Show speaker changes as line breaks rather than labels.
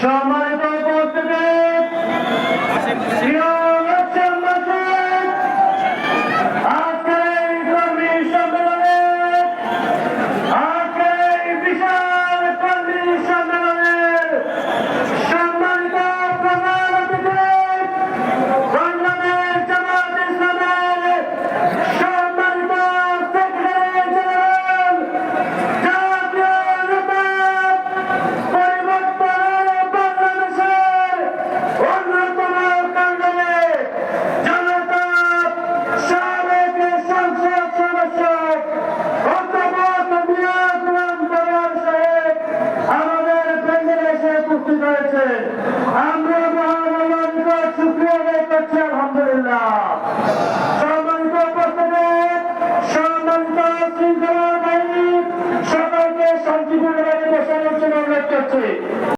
সম্মানিত উপস্থিতি। করতে হয়েছে আমরা শুক্রিয়া আদায় করছি আলহামদুলিল্লাহ। সম্মানিত উপস্থিতি